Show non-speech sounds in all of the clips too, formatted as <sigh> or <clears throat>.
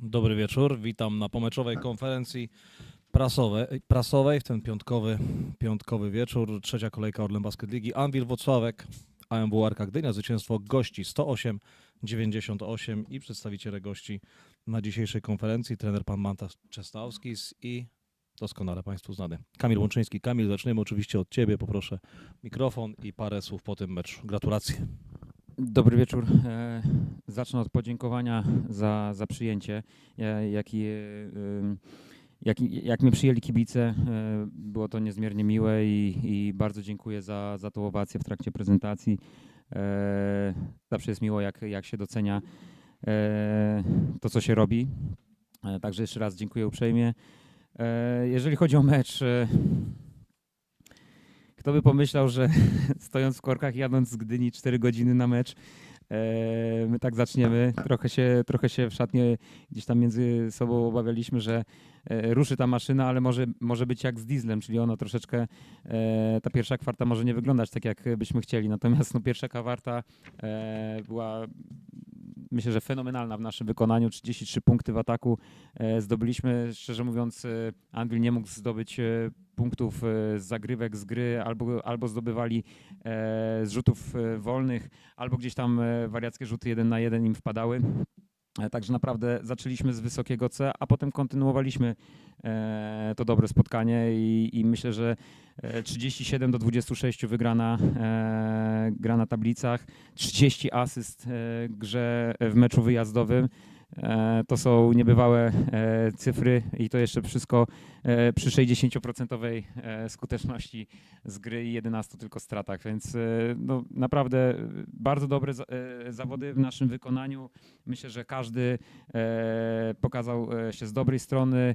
Dobry wieczór, witam na pomeczowej konferencji prasowej, prasowej w ten piątkowy, piątkowy wieczór. Trzecia kolejka Orlen Basket Ligi. Anwil Wocławek, AMW Arka Gdynia, zwycięstwo gości 108-98 i przedstawiciele gości na dzisiejszej konferencji, trener pan Manta Czestałskis i doskonale Państwu znany Kamil Łączyński. Kamil, zaczniemy oczywiście od Ciebie, poproszę mikrofon i parę słów po tym meczu. Gratulacje. Dobry wieczór. E, Zacznę od podziękowania za, za przyjęcie, e, jaki, e, ym, jaki, jak mnie przyjęli kibice. e, Było to niezmiernie miłe i, i bardzo dziękuję za, za tą owację w trakcie prezentacji. E, Zawsze jest miło, jak, jak się docenia e, to, co się robi. E, Także jeszcze raz dziękuję uprzejmie. E, Jeżeli chodzi o mecz, e, kto by pomyślał, że <laughs> stojąc w korkach, jadąc z Gdyni 4 godziny na mecz, e, my tak zaczniemy. Trochę się, trochę się w szatnie gdzieś tam między sobą obawialiśmy, że e, ruszy ta maszyna, ale może, może być jak z dieslem, czyli ono troszeczkę, e, ta pierwsza kwarta może nie wyglądać tak, jak byśmy chcieli. Natomiast no, pierwsza kwarta była myślę, że fenomenalna w naszym wykonaniu. 33 punkty w ataku e, zdobyliśmy. Szczerze mówiąc, e, Anvil nie mógł zdobyć e, punktów z zagrywek, z gry, albo, albo zdobywali z rzutów wolnych, albo gdzieś tam wariackie rzuty jeden na jeden im wpadały. E, Także naprawdę zaczęliśmy z wysokiego C, a potem kontynuowaliśmy e, to dobre spotkanie i, i myślę, że e, 37 do 26 wygrana e, gra na tablicach, 30 asyst e, grze w meczu wyjazdowym. E, To są niebywałe e, cyfry i to jeszcze wszystko e, przy 60% e, skuteczności z gry i 11 tylko stratach, więc no, naprawdę bardzo dobre za- zawody w naszym wykonaniu. Myślę, że każdy pokazał się z dobrej strony.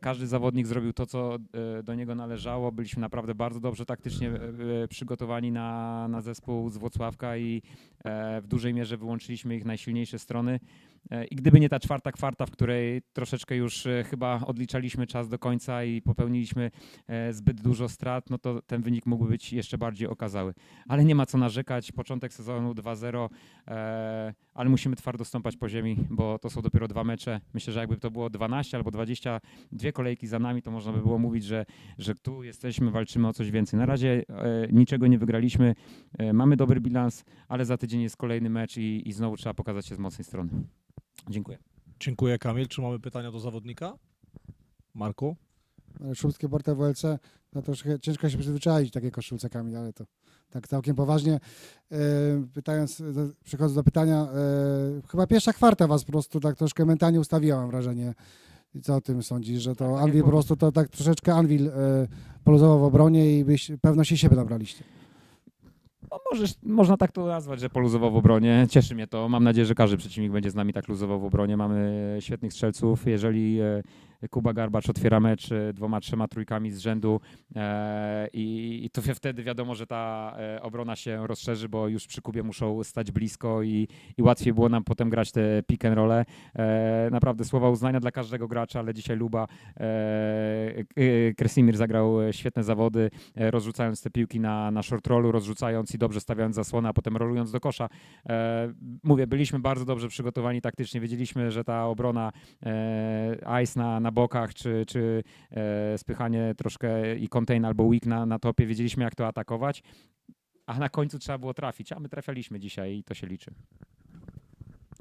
Każdy zawodnik zrobił to, co do niego należało. Byliśmy naprawdę bardzo dobrze taktycznie przygotowani na, na zespół z Włocławka i w dużej mierze wyłączyliśmy ich najsilniejsze strony. E, I gdyby nie ta czwarta kwarta, w której troszeczkę już e, chyba odliczaliśmy czas do końca i popełniliśmy e, zbyt dużo strat, no to ten wynik mógłby być jeszcze bardziej okazały. Ale nie ma co narzekać. Początek sezonu 2-0, e, ale musimy twardo stąpać po ziemi, bo to są dopiero dwa mecze. Myślę, że jakby to było 12 albo 22 kolejki za nami, to można by było mówić, że, że tu jesteśmy, walczymy o coś więcej. Na razie niczego nie wygraliśmy. Mamy dobry bilans, ale za tydzień jest kolejny mecz i, i znowu trzeba pokazać się z mocnej strony. Dziękuję. Dziękuję Kamil. Czy mamy pytania do zawodnika? Marku? Szumskie Porta WLC, no troszkę ciężko się przyzwyczaić takie koszulce Kamil, ale to tak całkiem poważnie. E, pytając, przechodząc do pytania, e, chyba pierwsza kwarta was po prostu tak troszkę mentalnie ustawiła, mam wrażenie. I co o tym sądzisz, że to Tak, tak Anvil po prostu to tak troszeczkę Anvil e, poluzował w obronie i byś pewności siebie nabraliście. No, możesz, można tak to nazwać, że poluzował w obronie. Cieszy mnie to. Mam nadzieję, że każdy przeciwnik będzie z nami tak luzował w obronie. Mamy świetnych strzelców. Jeżeli e, Kuba Garbacz otwiera mecz e, dwoma, trzema trójkami z rzędu e, i, i to wtedy wiadomo, że ta e, obrona się rozszerzy, bo już przy Kubie muszą stać blisko i, i łatwiej było nam potem grać te pick and rolle. E, naprawdę słowa uznania dla każdego gracza, ale dzisiaj Luba Kresimir zagrał świetne zawody, rozrzucając te piłki na, na short rollu, rozrzucając i dobrze stawiając zasłonę, a potem rolując do kosza. Mówię, byliśmy bardzo dobrze przygotowani taktycznie, wiedzieliśmy, że ta obrona ice na, na bokach, czy, czy e, spychanie troszkę i contain albo weak na, na topie, wiedzieliśmy jak to atakować, a na końcu trzeba było trafić, a my trafialiśmy dzisiaj i to się liczy.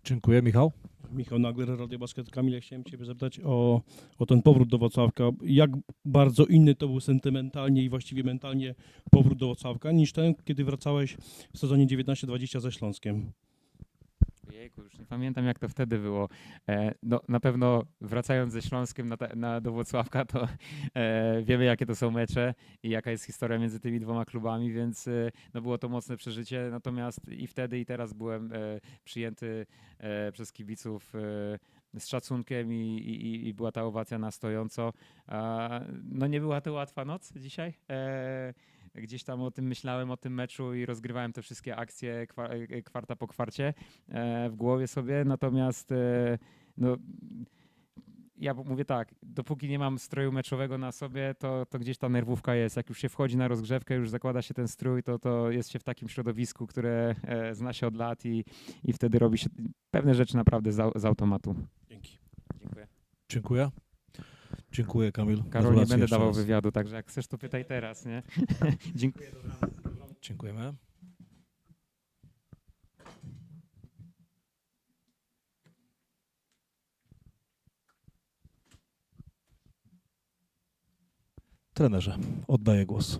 Dziękuję. Michał? Michał Nagler, Radio Basket. Kamil, ja chciałem Ciebie zapytać o, o ten powrót do Wrocławka. Jak bardzo inny to był sentymentalnie i właściwie mentalnie powrót do Wrocławka niż ten, kiedy wracałeś w sezonie 19-20 ze Śląskiem? Jejku, już nie pamiętam jak to wtedy było. E, no, na pewno wracając ze Śląskiem na, na, do Włocławka, to e, wiemy jakie to są mecze i jaka jest historia między tymi dwoma klubami, więc e, no, było to mocne przeżycie. Natomiast i wtedy i teraz byłem przyjęty przez kibiców z szacunkiem i, i, i była ta owacja na stojąco. No nie była to łatwa noc dzisiaj. Gdzieś tam o tym myślałem, o tym meczu i rozgrywałem te wszystkie akcje kwa, e, kwarta po kwarcie e, w głowie sobie, natomiast e, no, ja mówię tak, dopóki nie mam stroju meczowego na sobie, to, to gdzieś ta nerwówka jest. Jak już się wchodzi na rozgrzewkę, już zakłada się ten strój, to, to jest się w takim środowisku, które e, zna się od lat i, i wtedy robi się pewne rzeczy naprawdę z, z automatu. Dzięki. Dziękuję. Dziękuję, Kamil. Karol, nie będę dawał raz. wywiadu, także jak chcesz, to pytaj teraz, nie? <laughs> Dziękuję. Dziękujemy. Trenerze, oddaję głos.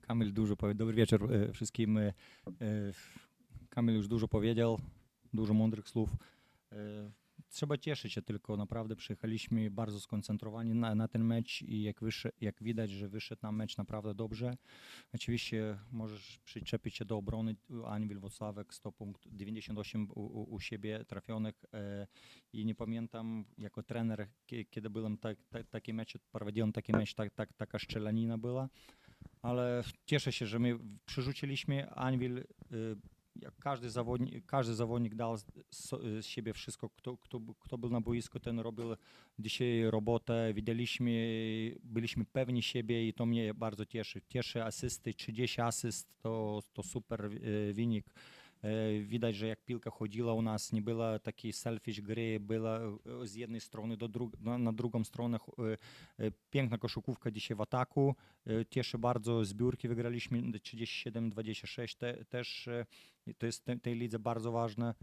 Kamil dużo powiedział. Dobry wieczór e, wszystkim. E, e, Kamil już dużo powiedział, dużo mądrych słów. Trzeba cieszyć się tylko, naprawdę przyjechaliśmy bardzo skoncentrowani na, na ten mecz i jak, wyszedł, jak widać, że wyszedł nam mecz naprawdę dobrze. Oczywiście możesz przyczepić się do obrony Anwil Wocławek 100 punkt, 98 u, u, siebie trafionych e, i nie pamiętam jako trener, kie- kiedy byłem tak, tak, taki mecz, prowadziłem taki mecz, tak, tak, taka szczelanina była ale cieszę się, że my przerzuciliśmy Anvil. Jak każdy zawodnik, każdy zawodnik dał z, z siebie wszystko, kto, kto, kto był na boisku, ten robił dzisiaj robotę. Widzieliśmy, byliśmy pewni siebie i to mnie bardzo cieszy. Cieszy asysty, 30 asyst, to, to super y, wynik. Widać, że jak piłka chodziła u nas, nie było takiej selfish gry, była z jednej strony do dru- na, drugą stronę piękna koszykówka dzisiaj w ataku. Cieszy bardzo, zbiórki wygraliśmy 37-26 te, też, to jest w tej- lidze bardzo ważne.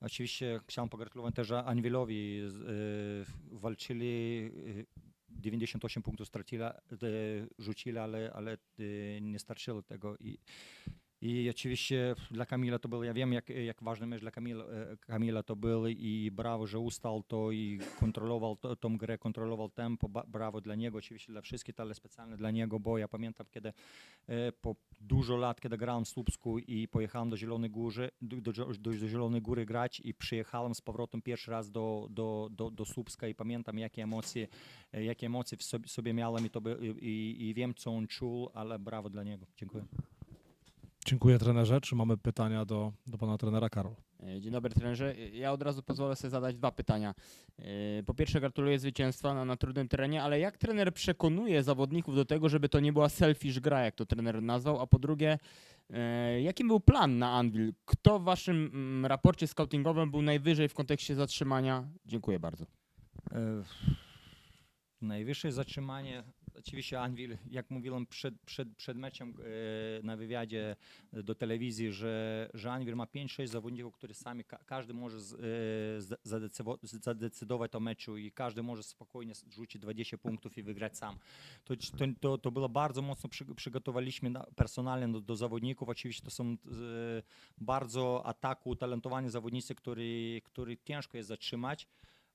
Oczywiście chciałem pogratulować też Anwilowi. z- Walczyli, e, 98 punktów stracili, rzucili, ale, ale nie starczyło tego. I, i oczywiście dla Kamila to był, ja wiem jak, jak ważny mecz dla Kamila, e, Kamila to był i brawo, że ustał to i kontrolował to, tą grę, kontrolował tempo, brawo dla niego, oczywiście dla wszystkich, ale specjalnie dla niego, bo ja pamiętam kiedy e, po dużo lat, kiedy grałem w Słupsku i pojechałem do Zielonej Góry, do, do, do, do Zielonej Góry grać i przyjechałem z powrotem pierwszy raz do, do, do, do Słupska i pamiętam jakie emocje, e, jakie emocje w sobie, sobie miałem i, to by, i, i wiem co on czuł, ale brawo dla niego. Dziękuję. Dziękuję trenerze. Czy mamy pytania do, do pana trenera Karol? E, Dzień dobry trenerze. E, Ja od razu pozwolę sobie zadać dwa pytania. E, Po pierwsze gratuluję zwycięstwa na, na trudnym terenie, ale jak trener przekonuje zawodników do tego, żeby to nie była selfish gra, jak to trener nazwał, a po drugie, jaki był plan na Anvil? Kto w waszym mm, raporcie scoutingowym był najwyżej w kontekście zatrzymania? Dziękuję bardzo. Najwyższe zatrzymanie, oczywiście Anvil, jak mówiłem przed, przed, przed meczem e, na wywiadzie do telewizji, że, że Anvil ma 5-6 zawodników, którzy sami, ka- każdy może e, zadecydować o meczu i każdy może spokojnie rzucić 20 punktów i wygrać sam. To, to, to, było bardzo mocno przy, przygotowaliśmy na, personalnie do, do zawodników. Oczywiście to są e, bardzo ataku utalentowani zawodnicy, który, który ciężko jest zatrzymać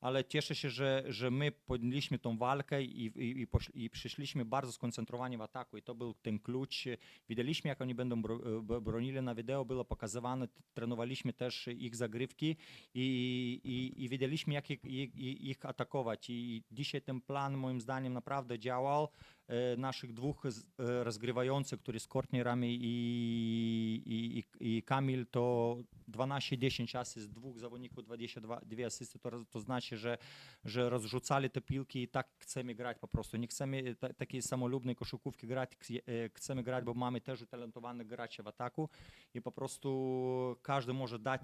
ale cieszę się, że, że my podjęliśmy tą walkę i, i, i, przyszliśmy bardzo skoncentrowani w ataku i to był ten klucz. Widzieliśmy, jak oni będą b- bronili na wideo, było pokazywane, trenowaliśmy też ich zagrywki i, i, i jak ich, ich, ich atakować. I dzisiaj ten plan moim zdaniem naprawdę działał. E, Naszych dwóch e, rozgrywających, którzy z Courtney Rami i, i, i, i Kamil, to 12-10 asyst, dwóch zawodników 22 dwie asysty, to, to znaczy, że, że rozrzucali te piłki i tak chcemy grać po prostu. Nie chcemy ta, takiej samolubnej koszykówki grać, e, chcemy grać, bo mamy też utalentowanych graczy w ataku i po prostu każdy może dać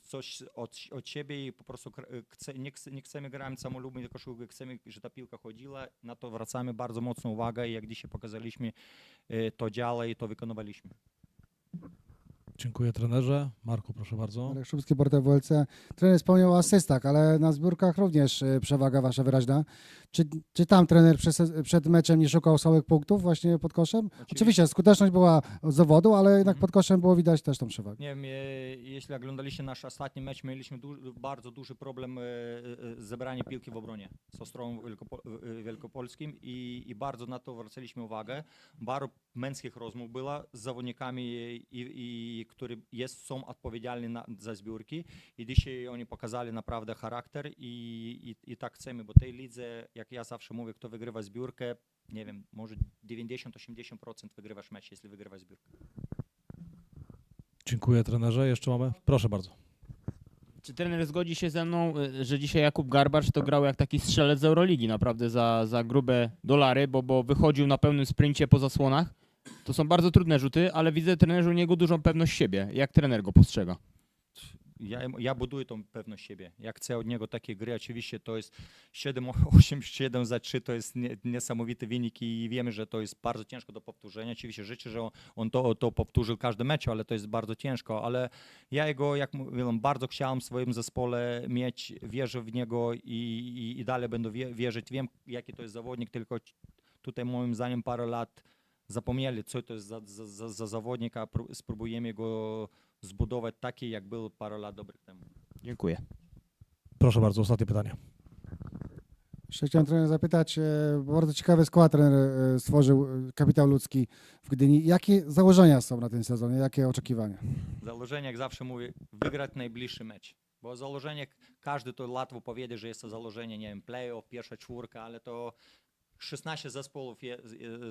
coś od, od siebie i po prostu chce, nie, chce, nie chcemy grać samolubnej koszykówki, chcemy, żeby ta piłka chodziła, na to zwracamy bardzo mocną uwagę i jak dzisiaj pokazaliśmy, e, to działa i to wykonywaliśmy. Dziękuję trenerze. Marku, proszę bardzo. Marek Szumski, Porta WLC. Trener wspomniał o asystach, ale na zbiórkach również y, przewaga wasza wyraźna. Czy, czy tam trener przed, przed meczem nie szukał słabych punktów właśnie pod koszem? Oczywiście skuteczność była z zawodu, ale jednak Mhm. pod koszem było widać też tą przewagę. Nie wiem, e, jeśli oglądaliście nasz ostatni mecz, mieliśmy du- bardzo duży problem e, e, z zebraniem piłki w obronie z Ostrowem Wielkopo- e, Wielkopolskim i, i bardzo na to zwracaliśmy uwagę. Bardzo męskich rozmów było z zawodnikami, i, i, którzy jest, są odpowiedzialni na, za zbiórki i dzisiaj oni pokazali naprawdę charakter i, i, i tak chcemy, bo tej lidze, jak ja zawsze mówię, kto wygrywa zbiórkę, nie wiem, może 90-80% wygrywasz mecz, jeśli wygrywasz zbiórkę. Dziękuję trenerze. Jeszcze mamy? Proszę bardzo. Czy trener zgodzi się ze mną, y, że dzisiaj Jakub Garbacz to grał jak taki strzelec z Euroligi, naprawdę za, za grube dolary, bo, bo wychodził na pełnym sprincie po zasłonach. To są bardzo trudne rzuty, ale widzę trenerze u niego dużą pewność siebie. Jak trener go postrzega? ja, ja buduję tą pewność siebie. Ja chcę od niego takiej gry. Oczywiście to jest 7-8, 7 <laughs> za 3 to jest nie, niesamowity wynik i wiemy, że to jest bardzo ciężko do powtórzenia. Oczywiście życzę, że on, on to, to powtórzył każdy mecz, ale to jest bardzo ciężko. Ale ja jego, jak mówiłem, bardzo chciałem w swoim zespole mieć, wierzę w niego i, i, i dalej będę wie, wierzyć. Wiem, jaki to jest zawodnik, tylko tutaj moim zdaniem parę lat zapomnieli, co to jest za, za, za, za zawodnik, a pró- spróbujemy go zbudować taki, jak był parę lat dobrych temu. Dziękuję. Proszę bardzo, ostatnie pytanie. Jeszcze chciałem trener zapytać, e, bo bardzo ciekawy skład trener e, stworzył e, kapitał ludzki w Gdyni. Jakie założenia są na ten sezon? Jakie oczekiwania? Założenie, jak zawsze mówię, wygrać najbliższy mecz. Bo założenie, każdy to łatwo powiedzieć, że jest to założenie, nie wiem, playoff, pierwsza czwórka, ale to 16 zespołów je,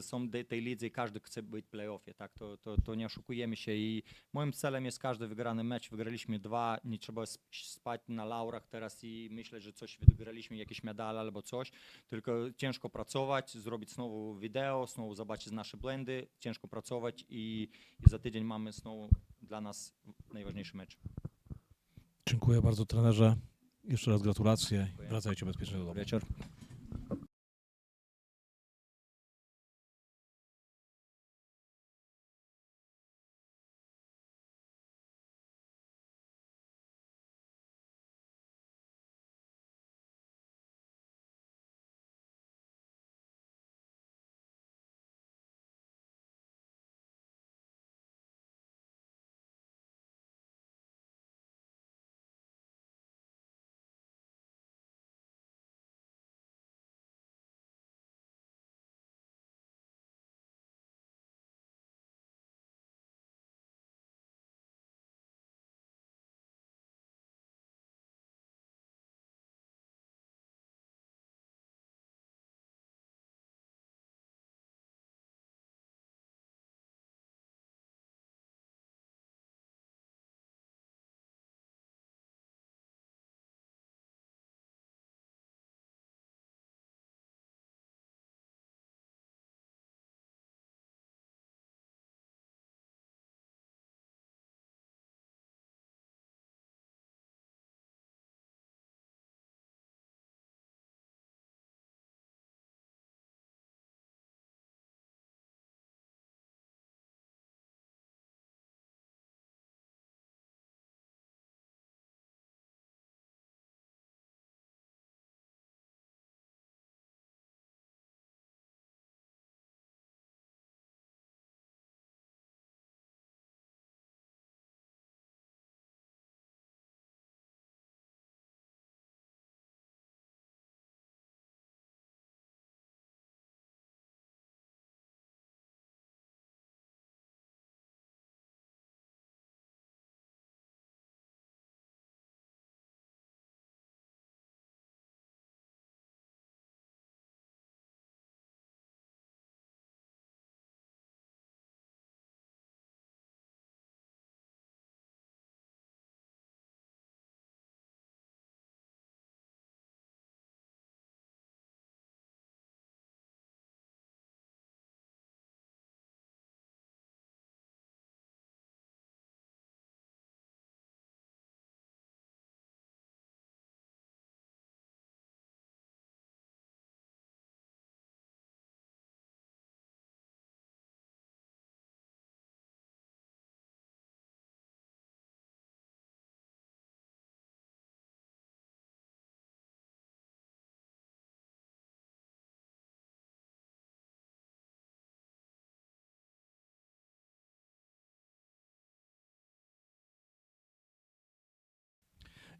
są tej lidze i każdy chce być w playoffie, tak? To, to, to nie oszukujemy się i moim celem jest każdy wygrany mecz. Wygraliśmy dwa, nie trzeba sp- spać na laurach teraz i myśleć, że coś wygraliśmy, jakiś medal albo coś, tylko ciężko pracować, zrobić znowu wideo, znowu zobaczyć nasze blendy, ciężko pracować i, i za tydzień mamy znowu dla nas najważniejszy mecz. Dziękuję bardzo trenerze. Jeszcze raz gratulacje. Dziękuję. Wracajcie bezpiecznie do domu. Dobry wieczór.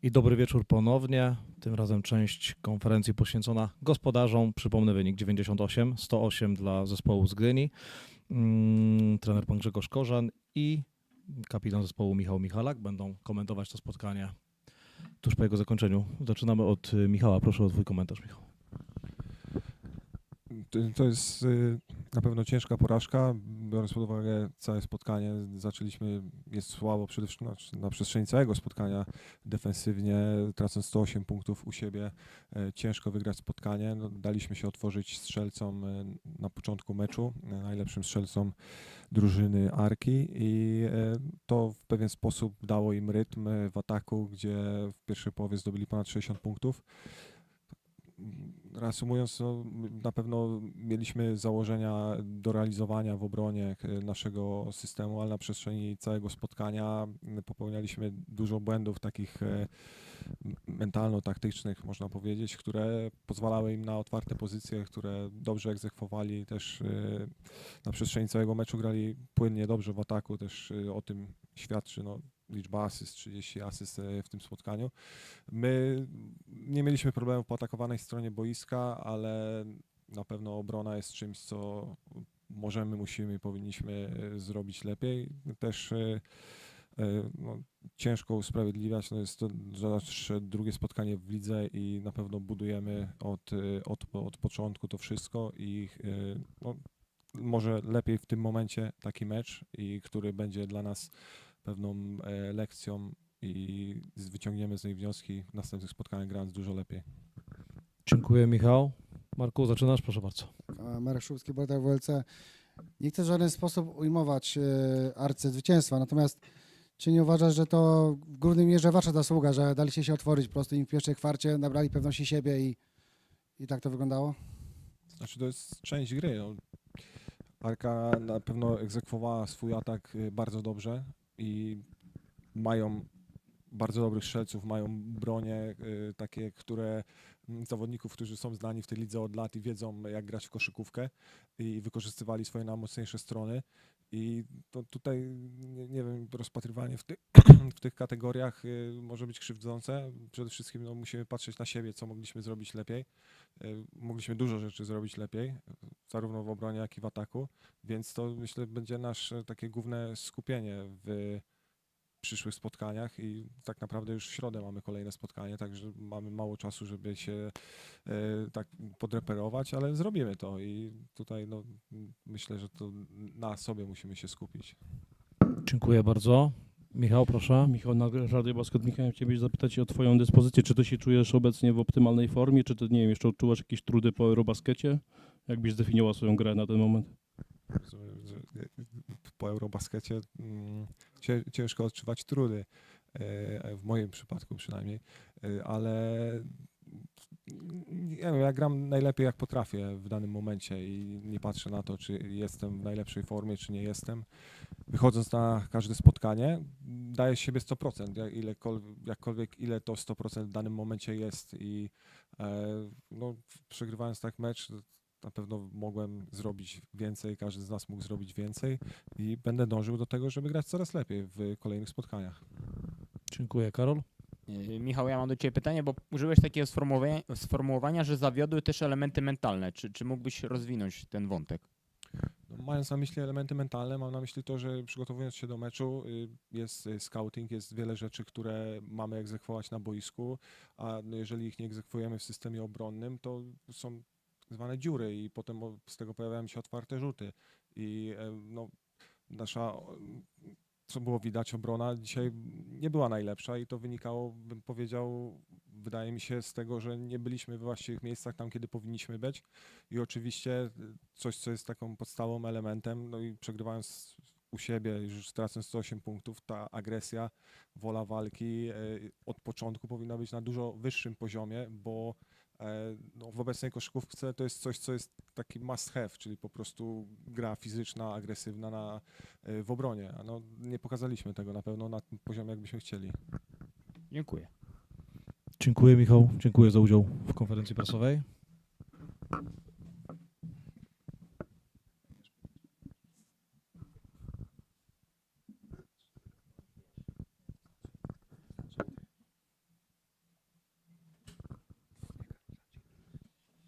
I dobry wieczór ponownie. Tym razem część konferencji poświęcona gospodarzom. Przypomnę wynik 98, 108 dla zespołu z Gdyni. Mm, trener pan Grzegorz Korzan i kapitan zespołu Michał Michalak będą komentować to spotkanie tuż po jego zakończeniu. Zaczynamy od y, Michała. Proszę o twój komentarz, Michał. To- jest y, Na pewno ciężka porażka, biorąc pod uwagę całe spotkanie. Zaczęliśmy, jest słabo przede wszystkim na, na przestrzeni całego spotkania defensywnie, tracąc 108 punktów u siebie. E, ciężko wygrać spotkanie. No, daliśmy się otworzyć strzelcom e, na początku meczu, e, najlepszym strzelcom drużyny Arki i to w pewien sposób dało im rytm w ataku, gdzie w pierwszej połowie zdobyli ponad 60 punktów. Reasumując, no, na pewno mieliśmy założenia do realizowania w obronie e, naszego systemu, ale na przestrzeni całego spotkania popełnialiśmy dużo błędów takich e, mentalno-taktycznych, można powiedzieć, które pozwalały im na otwarte pozycje, które dobrze egzekwowali też e, na przestrzeni całego meczu grali płynnie, dobrze w ataku, też o tym świadczy no, liczba asyst, 30 asyst e, w tym spotkaniu. My nie mieliśmy problemów po atakowanej stronie boiska, ale na pewno obrona jest czymś, co możemy, musimy powinniśmy e, zrobić lepiej. Też e, no, ciężko usprawiedliwiać, no jest to zawsze drugie spotkanie w lidze i na pewno budujemy od, od, od początku to wszystko i no, może lepiej w tym momencie taki mecz, i który będzie dla nas pewną e, lekcją i z- wyciągniemy z niej wnioski w następnych spotkaniach grając dużo lepiej. Dziękuję, Michał. Marku, zaczynasz? Proszę bardzo. Marek Szubski, Bartek WLC. Nie chcę w żaden sposób ujmować e, Arce zwycięstwa, natomiast czy nie uważasz, że to w głównej mierze wasza zasługa, że daliście się otworzyć po prostu im w pierwszej kwarcie, nabrali pewności siebie i, i tak to wyglądało? Znaczy to jest część gry. No. Arka na pewno egzekwowała swój atak y, bardzo dobrze i mają bardzo dobrych strzelców, mają bronie y, takie, które mm, zawodników, którzy są znani w tej lidze od lat i wiedzą jak grać w koszykówkę i wykorzystywali swoje najmocniejsze strony. I to tutaj, nie, nie wiem, rozpatrywanie w, ty, <clears throat> w tych kategoriach y, może być krzywdzące. Przede wszystkim no, musimy patrzeć na siebie, co mogliśmy zrobić lepiej. Y, Mogliśmy dużo rzeczy zrobić lepiej, zarówno w obronie, jak i w ataku, więc to myślę będzie nasze takie główne skupienie w przyszłych spotkaniach i tak naprawdę już w środę mamy kolejne spotkanie, także mamy mało czasu, żeby się e, tak podreperować, ale zrobimy to i tutaj no, myślę, że to na sobie musimy się skupić. Dziękuję bardzo. Michał, proszę. Michał, na Radio Basket. Michał, chciałbym zapytać o twoją dyspozycję. Czy ty się czujesz obecnie w optymalnej formie, czy ty, nie wiem, jeszcze odczuwasz jakieś trudy po Eurobaskecie? Jakbyś zdefiniował swoją grę na ten moment? Rozumiem, że Po Eurobaskecie mm, ciężko odczuwać trudy, e, w moim przypadku przynajmniej, e, ale wiem, ja gram najlepiej jak potrafię w danym momencie i nie patrzę na to, czy jestem w najlepszej formie, czy nie jestem. Wychodząc na każde spotkanie, daję siebie 100%, jak- ilekol- jakkolwiek ile to 100% w danym momencie jest i e, no, przegrywając tak mecz, na pewno mogłem zrobić więcej, każdy z nas mógł zrobić więcej i będę dążył do tego, żeby grać coraz lepiej w kolejnych spotkaniach. Dziękuję, Karol. Yy, Michał, ja mam do Ciebie pytanie, bo użyłeś takiego sformułowania, sformułowania że zawiodły też elementy mentalne. Czy, czy mógłbyś rozwinąć ten wątek? No, mając na myśli elementy mentalne, mam na myśli to, że przygotowując się do meczu y, jest y, scouting, jest wiele rzeczy, które mamy egzekwować na boisku, a no, jeżeli ich nie egzekwujemy w systemie obronnym, to są zwane dziury i potem z tego pojawiają się otwarte rzuty. I e, no, nasza, co było widać, obrona dzisiaj nie była najlepsza i to wynikało, bym powiedział, wydaje mi się z tego, że nie byliśmy we właściwych miejscach tam, kiedy powinniśmy być. I oczywiście y, coś, co jest taką podstawowym elementem, no i przegrywając u siebie, już tracąc 108 punktów, ta agresja, wola walki e, od początku powinna być na dużo wyższym poziomie, bo e, no, w obecnej koszykówce to jest coś, co jest taki must have, czyli po prostu gra fizyczna, agresywna na, e, w obronie. No, nie pokazaliśmy tego na pewno na tym poziomie, jakbyśmy chcieli. Dziękuję. Dziękuję, Michał. Dziękuję za udział w konferencji prasowej.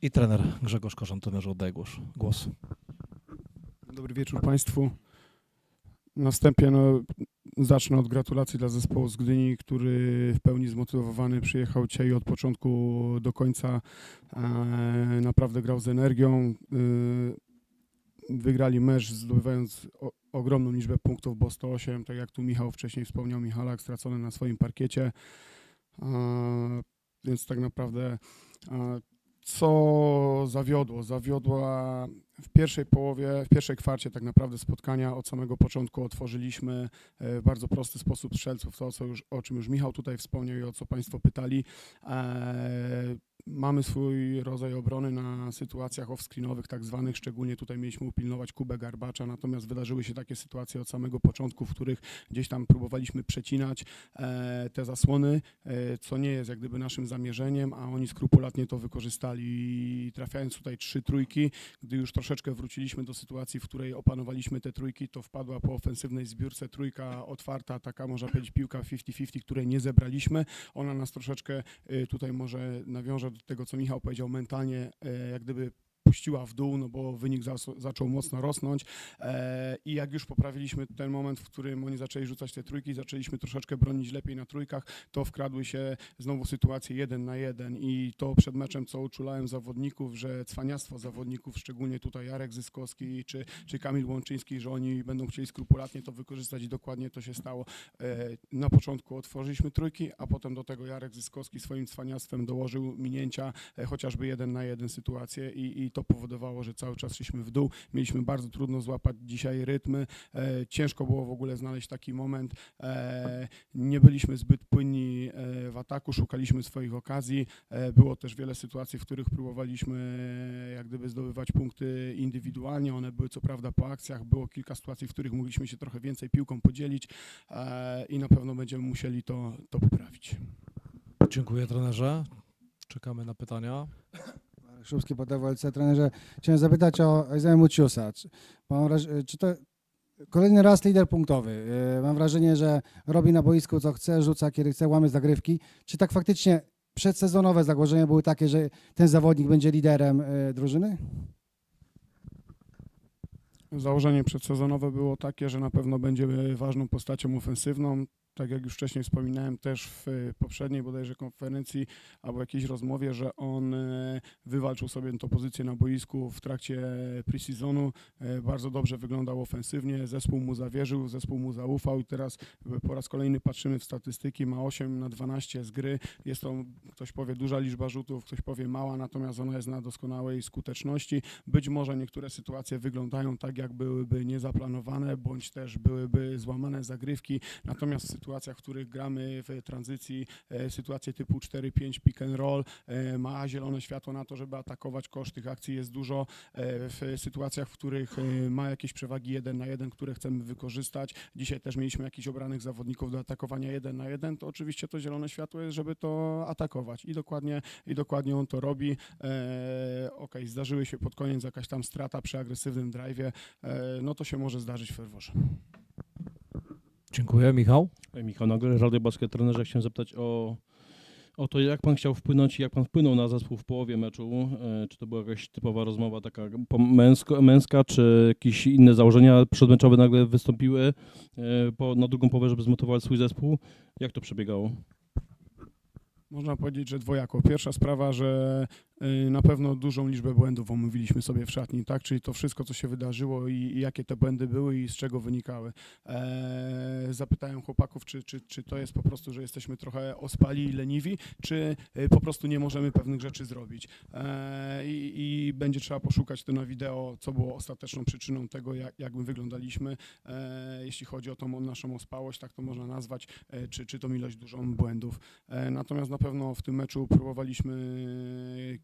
I trener Grzegorz Korzan, trenerze oddaję głos. głos. Dobry wieczór Państwu. Na wstępie no, zacznę od gratulacji dla zespołu z Gdyni, który w pełni zmotywowany przyjechał dzisiaj od początku do końca e, naprawdę grał z energią. E, wygrali mecz zdobywając o, ogromną liczbę punktów, bo 108, tak jak tu Michał wcześniej wspomniał, Michalak stracony na swoim parkiecie. A, więc tak naprawdę a, zawiodło? Zawiodła w pierwszej połowie, w pierwszej kwarcie tak naprawdę spotkania od samego początku otworzyliśmy e, w bardzo prosty sposób strzelców, to co już, o czym już Michał tutaj wspomniał i o co Państwo pytali. E, Mamy swój rodzaj obrony na sytuacjach off-screenowych tak zwanych, szczególnie tutaj mieliśmy upilnować Kubę Garbacza, natomiast wydarzyły się takie sytuacje od samego początku, w których gdzieś tam próbowaliśmy przecinać e, te zasłony, co nie jest jak gdyby naszym zamierzeniem, a oni skrupulatnie to wykorzystali i trafiając tutaj trzy trójki, gdy już troszeczkę wróciliśmy do sytuacji, w której opanowaliśmy te trójki, to wpadła po ofensywnej zbiórce trójka otwarta, taka można powiedzieć piłka 50-50, której nie zebraliśmy. Ona nas troszeczkę y, tutaj może nawiąże do tego, co Michał powiedział, mentalnie e, jak gdyby puściła w dół, no bo wynik zas- zaczął mocno rosnąć e, i jak już poprawiliśmy ten moment, w którym oni zaczęli rzucać te trójki, zaczęliśmy troszeczkę bronić lepiej na trójkach, to wkradły się znowu sytuacje jeden na jeden i to przed meczem, co uczulałem zawodników, że cwaniactwo zawodników, szczególnie tutaj Jarek Zyskowski czy, czy Kamil Łączyński, że oni będą chcieli skrupulatnie to wykorzystać i dokładnie to się stało. E, na początku otworzyliśmy trójki, a potem do tego Jarek Zyskowski swoim cwaniactwem dołożył minięcia, e, chociażby jeden na jeden sytuację i, i to powodowało, że cały czas szliśmy w dół. Mieliśmy bardzo trudno złapać dzisiaj rytmy. E, ciężko było w ogóle znaleźć taki moment. E, nie byliśmy zbyt płynni e, w ataku, szukaliśmy swoich okazji. E, było też wiele sytuacji, w których próbowaliśmy e, jak gdyby zdobywać punkty indywidualnie. One były co prawda po akcjach. Było kilka sytuacji, w których mogliśmy się trochę więcej piłką podzielić e, i na pewno będziemy musieli to, to poprawić. Dziękuję trenerze. Czekamy na pytania. Szubski po TWLC. Trenerze, chciałem zapytać o Isaiah Muciusa. Czy, wraż- czy to kolejny raz lider punktowy? Yy, Mam wrażenie, że robi na boisku co chce, rzuca kiedy chce, łamie zagrywki. Czy tak faktycznie przedsezonowe założenia były takie, że ten zawodnik będzie liderem yy, drużyny? Założenie przedsezonowe było takie, że na pewno będzie ważną postacią ofensywną. Tak jak już wcześniej wspominałem też w e, poprzedniej bodajże konferencji albo jakiejś rozmowie, że on e, wywalczył sobie tę pozycję na boisku w trakcie preseasonu. E, Bardzo dobrze wyglądał ofensywnie, zespół mu zawierzył, zespół mu zaufał i teraz po raz kolejny patrzymy w statystyki, ma 8 na 12 z gry. Jest to, ktoś powie, duża liczba rzutów, ktoś powie mała, natomiast ona jest na doskonałej skuteczności. Być może niektóre sytuacje wyglądają tak, jak byłyby niezaplanowane, bądź też byłyby złamane zagrywki, natomiast sytuacjach, w których gramy w tranzycji, e, sytuacje typu 4-5 pick and roll, e, ma zielone światło na to, żeby atakować kosz, tych akcji jest dużo. E, w sytuacjach, w których ma jakieś przewagi jeden na jeden, które chcemy wykorzystać, dzisiaj też mieliśmy jakichś obranych zawodników do atakowania jeden na jeden, to oczywiście to zielone światło jest, żeby to atakować i dokładnie, i dokładnie on to robi. Okej, zdarzyły się pod koniec jakaś tam strata przy agresywnym drive'ie, no to się może zdarzyć w ferworze. Dziękuję. Michał? Michał Nagler, Radio Basket trenerze, chciałem zapytać o, o to, jak pan chciał wpłynąć i jak pan wpłynął na zespół w połowie meczu. E, Czy to była jakaś typowa rozmowa taka męsko, męska, czy jakieś inne założenia przedmeczowe nagle wystąpiły e, po, na drugą połowę, żeby zmotywować swój zespół? Jak to przebiegało? Można powiedzieć, że dwojako. Pierwsza sprawa, że na pewno dużą liczbę błędów omówiliśmy sobie w szatni, tak? Czyli to wszystko, co się wydarzyło i, jakie te błędy były i z czego wynikały. Eee, zapytałem chłopaków, czy, czy, czy to jest po prostu, że jesteśmy trochę ospali i leniwi, czy y, po prostu nie możemy pewnych rzeczy zrobić. Eee, i, I będzie trzeba poszukać to na wideo, co było ostateczną przyczyną tego, jak, jak my wyglądaliśmy, eee, jeśli chodzi o tą naszą ospałość, tak to można nazwać, e, czy, czy tą ilość dużą błędów. E, Natomiast na pewno w tym meczu próbowaliśmy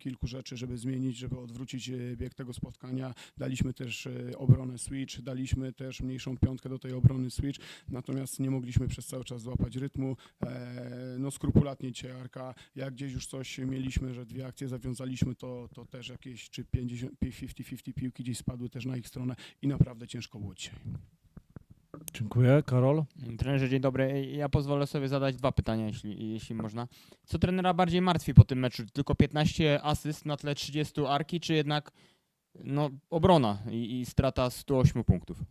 kilku rzeczy, żeby zmienić, żeby odwrócić e, bieg tego spotkania. Daliśmy też e, obronę switch, daliśmy też mniejszą piątkę do tej obrony switch, natomiast nie mogliśmy przez cały czas złapać rytmu. E, No skrupulatnie dzisiaj Arka, jak gdzieś już coś mieliśmy, że dwie akcje zawiązaliśmy, to, to też jakieś czy 50 50-50 piłki gdzieś spadły też na ich stronę i naprawdę ciężko było dzisiaj. Dziękuję. Karol? Trenerze, dzień dobry. Ja pozwolę sobie zadać dwa pytania, jeśli, jeśli można. Co trenera bardziej martwi po tym meczu? Tylko 15 asyst na tle 30 arki, czy jednak no, obrona i, i strata 108 punktów?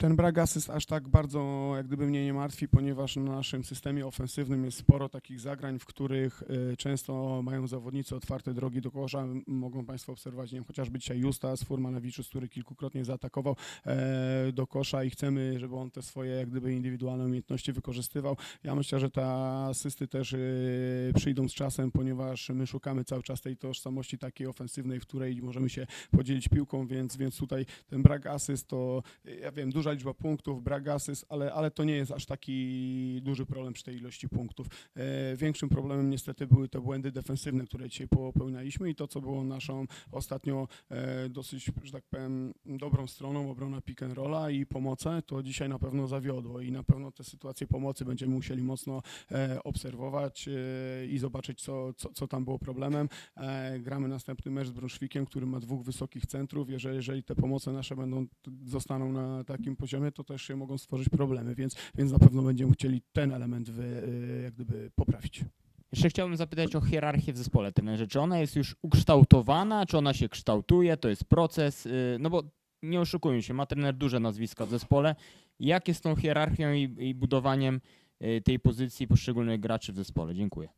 Ten brak asyst aż tak bardzo jak gdyby mnie nie martwi, ponieważ na naszym systemie ofensywnym jest sporo takich zagrań, w których y, często mają zawodnicy otwarte drogi do kosza. Mogą Państwo obserwować, nie wiem, chociażby dzisiaj Justas Furmanowicz, który kilkukrotnie zaatakował e, do kosza i chcemy, żeby on te swoje jak gdyby indywidualne umiejętności wykorzystywał. Ja myślę, że te asysty też y, przyjdą z czasem, ponieważ my szukamy cały czas tej tożsamości takiej ofensywnej, w której możemy się podzielić piłką, więc, więc tutaj ten brak asyst to, ja wiem, duża liczba punktów, brak asyst, ale, ale to nie jest aż taki duży problem przy tej ilości punktów. E, większym problemem niestety były te błędy defensywne, które dzisiaj popełnialiśmy i to, co było naszą ostatnio e, dosyć, że tak powiem, dobrą stroną, obrona pick and rolla i pomoce, to dzisiaj na pewno zawiodło i na pewno te sytuacje pomocy będziemy musieli mocno e, obserwować e, i zobaczyć, co, co, co tam było problemem. E, gramy następny mecz z Brunszwikiem, który ma dwóch wysokich centrów. Jeżeli, jeżeli te pomoce nasze będą zostaną na takim poziomie, to też się mogą stworzyć problemy, więc, więc na pewno będziemy chcieli ten element wy, e, jak gdyby poprawić. Jeszcze chciałbym zapytać o hierarchię w zespole trenerze. Czy ona jest już ukształtowana, czy ona się kształtuje? To jest proces? y, No bo nie oszukujmy się, ma trener duże nazwiska w zespole. Jak jest tą hierarchią i, i budowaniem y, tej pozycji poszczególnych graczy w zespole? Dziękuję.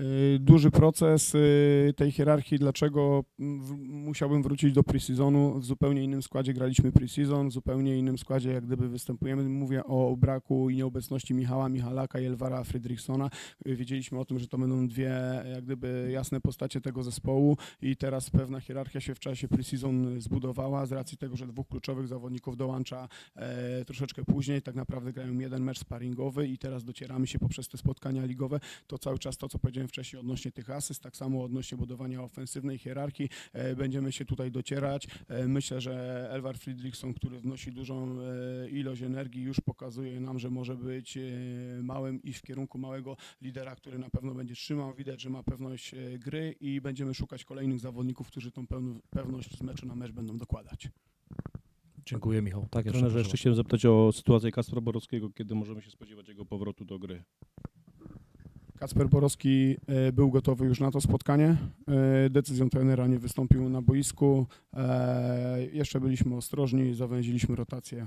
Y, Duży proces y, tej hierarchii, dlaczego musiałbym wrócić do preseasonu. W zupełnie innym składzie graliśmy preseason, w zupełnie innym składzie jak gdyby występujemy. Mówię o braku i nieobecności Michała Michalaka i Elvara Friedrichsona. Y, Wiedzieliśmy o tym, że to będą dwie jak gdyby jasne postacie tego zespołu i teraz pewna hierarchia się w czasie preseason zbudowała z racji tego, że dwóch kluczowych zawodników dołącza e, troszeczkę później. Tak naprawdę grają jeden mecz sparingowy i teraz docieramy się poprzez te spotkania ligowe to cały czas to, co powiedziałem wcześniej odnośnie tych asyst, tak samo odnośnie budowania ofensywnej hierarchii, e, będziemy się tutaj docierać. E, myślę, że Elvar Friedrichson, który wnosi dużą e, ilość energii, już pokazuje nam, że może być małym i w kierunku małego lidera, który na pewno będzie trzymał. Widać, że ma pewność gry i będziemy szukać kolejnych zawodników, którzy tą pewność z meczu na mecz będą dokładać. Dziękuję, Michał. Tak, jeszcze, Trenerze, jeszcze chciałem zapytać o sytuację Kaspra Borowskiego, kiedy możemy się spodziewać jego powrotu do gry. Kacper Borowski e, był gotowy już na to spotkanie. E, Decyzją trenera nie wystąpił na boisku. E, Jeszcze byliśmy ostrożni, zawęziliśmy rotację.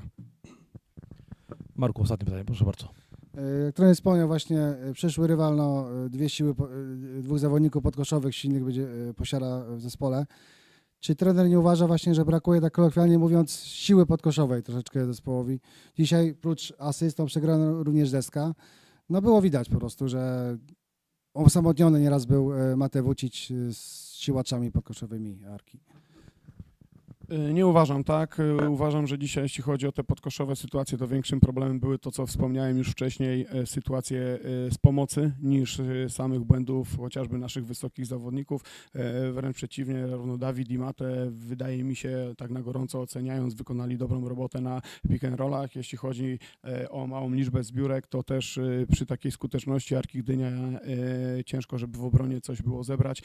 Marku, ostatnie pytanie, proszę bardzo. Jak trener wspomniał właśnie, przyszły rywal, no, dwie siły, dwóch zawodników podkoszowych silnych będzie posiada w zespole. Czy trener nie uważa właśnie, że brakuje, tak kolokwialnie mówiąc, siły podkoszowej troszeczkę zespołowi? Dzisiaj prócz asystą przegrano również deska. No było widać po prostu, że osamotniony nieraz był e, Mate Vucic e, z siłaczami podkoszowymi Arki. E, Nie uważam tak. E, Uważam, że dzisiaj, jeśli chodzi o te podkoszowe sytuacje, to większym problemem były to, co wspomniałem już wcześniej, e, sytuacje z pomocy niż samych błędów chociażby naszych wysokich zawodników. Wręcz przeciwnie, zarówno Dawid i Mate, wydaje mi się, tak na gorąco oceniając, wykonali dobrą robotę na pick and rollach. Jeśli chodzi o małą liczbę zbiórek, to też przy takiej skuteczności Arki Gdynia ciężko, żeby w obronie coś było zebrać,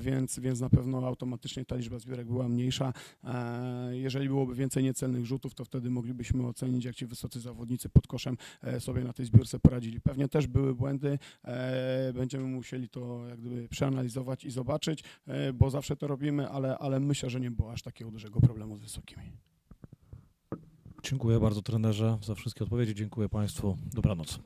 więc, więc na pewno automatycznie ta liczba zbiórek była mniejsza. E, Jeżeli byłoby więcej niecelnych rzutów, to wtedy moglibyśmy ocenić, jak ci wysocy zawodnicy pod koszem e, sobie na tej zbiórce poradzili. Pewnie też były błędy, e, będziemy musieli to jak gdyby przeanalizować i zobaczyć, bo zawsze to robimy, ale, ale myślę, że nie było aż takiego dużego problemu z wysokimi. Dziękuję bardzo trenerze za wszystkie odpowiedzi. Dziękuję Państwu. Dobranoc.